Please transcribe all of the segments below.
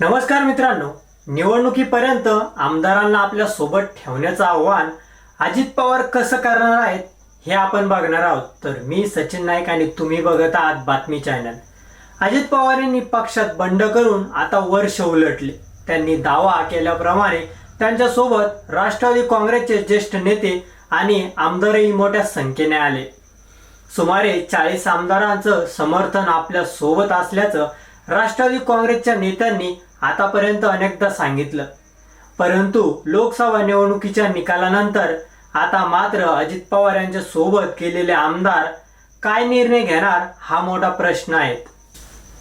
नमस्कार मित्रांनो. निवडणुकीपर्यंत आमदारांना आपल्यासोबत ठेवण्याचं आव्हान अजित पवार कसं करणार आहेत हे आपण बघणार आहोत. तर मी सचिन नाईक आणि तुम्ही बघत आहात बातमी चॅनल. अजित पवार यांनी पक्षात बंड करून आता वर्ष उलटले. त्यांनी दावा केल्याप्रमाणे त्यांच्यासोबत राष्ट्रवादी काँग्रेसचे ज्येष्ठ नेते आणि आमदारही मोठ्या संख्येने आले. सुमारे चाळीस आमदारांचं समर्थन आपल्यासोबत असल्याचं राष्ट्रवादी काँग्रेसच्या नेत्यांनी आतापर्यंत अनेकदा सांगितलं. परंतु लोकसभा निवडणुकीच्या निकालानंतर आता मात्र अजित पवार यांच्या सोबत केलेले आमदार काय निर्णय घेणार हा मोठा प्रश्न आहे.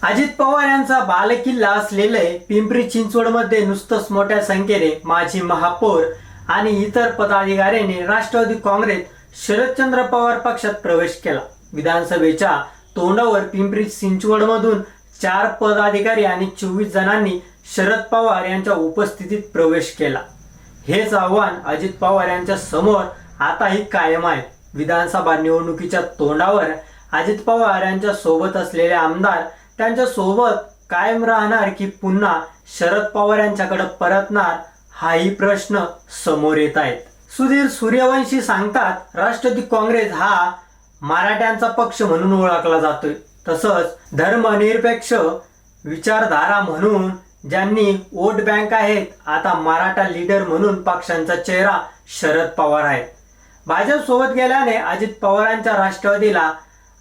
अजित पवार यांचा बालकिल्ला असलेले पिंपरी चिंचवडमध्ये नुसतंच मोठ्या संख्येने माजी महापौर आणि इतर पदाधिकाऱ्यांनी राष्ट्रवादी काँग्रेस शरदचंद्र पवार पक्षात प्रवेश केला. विधानसभेच्या तोंडावर पिंपरी चिंचवडमधून चार पदाधिकारी आणि चोवीस जणांनी शरद पवार यांच्या उपस्थितीत प्रवेश केला. हेच आव्हान अजित पवार यांच्या समोर आताही कायम आहे. विधानसभा निवडणुकीच्या तोंडावर अजित पवार यांच्या सोबत असलेले आमदार त्यांच्यासोबत कायम राहणार की पुन्हा शरद पवार यांच्याकडे परतणार हाही प्रश्न समोर येत आहेत. सुधीर सूर्यवंशी सांगतात राष्ट्रवादी काँग्रेस हा मराठ्यांचा पक्ष म्हणून ओळखला जातोय. तसंच धर्मनिरपेक्ष विचारधारा म्हणून ज्यांनी वोट बँक आहेत आता मराठा लीडर म्हणून पक्षांचा चेहरा शरद पवार आहेत भाजप सोबत गेल्याने अजित पवारांच्या राष्ट्रवादीला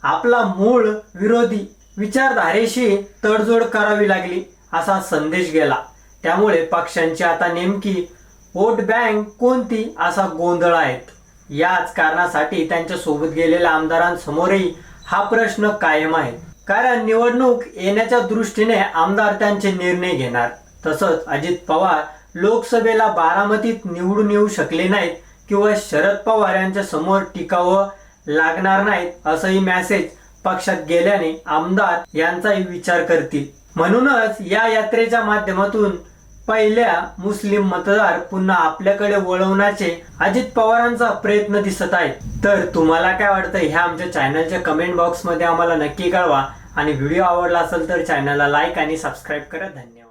आपला मूळ विरोधी विचारधारेशी तडजोड करावी लागली असा संदेश गेला. त्यामुळे पक्षांची आता नेमकी वोट बँक कोणती असा गोंधळ आहेत याच कारणासाठी त्यांच्यासोबत गेलेल्या आमदारांसमोरही हा प्रश्न कायम आहे. कारण निवडणूक येण्याच्या दृष्टीने आमदार त्यांचे निर्णय घेणार. तसंच अजित पवार लोकसभेला बारामतीत निवडून येऊ शकले नाहीत किंवा शरद पवार यांच्या समोर टिकावं लागणार नाहीत असंही मेसेज पक्षात गेल्याने आमदार यांचाही विचार करतील. म्हणूनच या यात्रेच्या माध्यमातून पहिल्या मुस्लिम मतदार पुन्हा आपल्याकडे वळवण्याचे अजित पवारांचा प्रयत्न दिसत आहे तर तुम्हाला काय वाटतं ह्या आमच्या चॅनलच्या कमेंट बॉक्समध्ये आम्हाला नक्की कळवा. आणि व्हिडिओ आवडला असेल तर चॅनलला लाईक आणि सबस्क्राईब करा. धन्यवाद.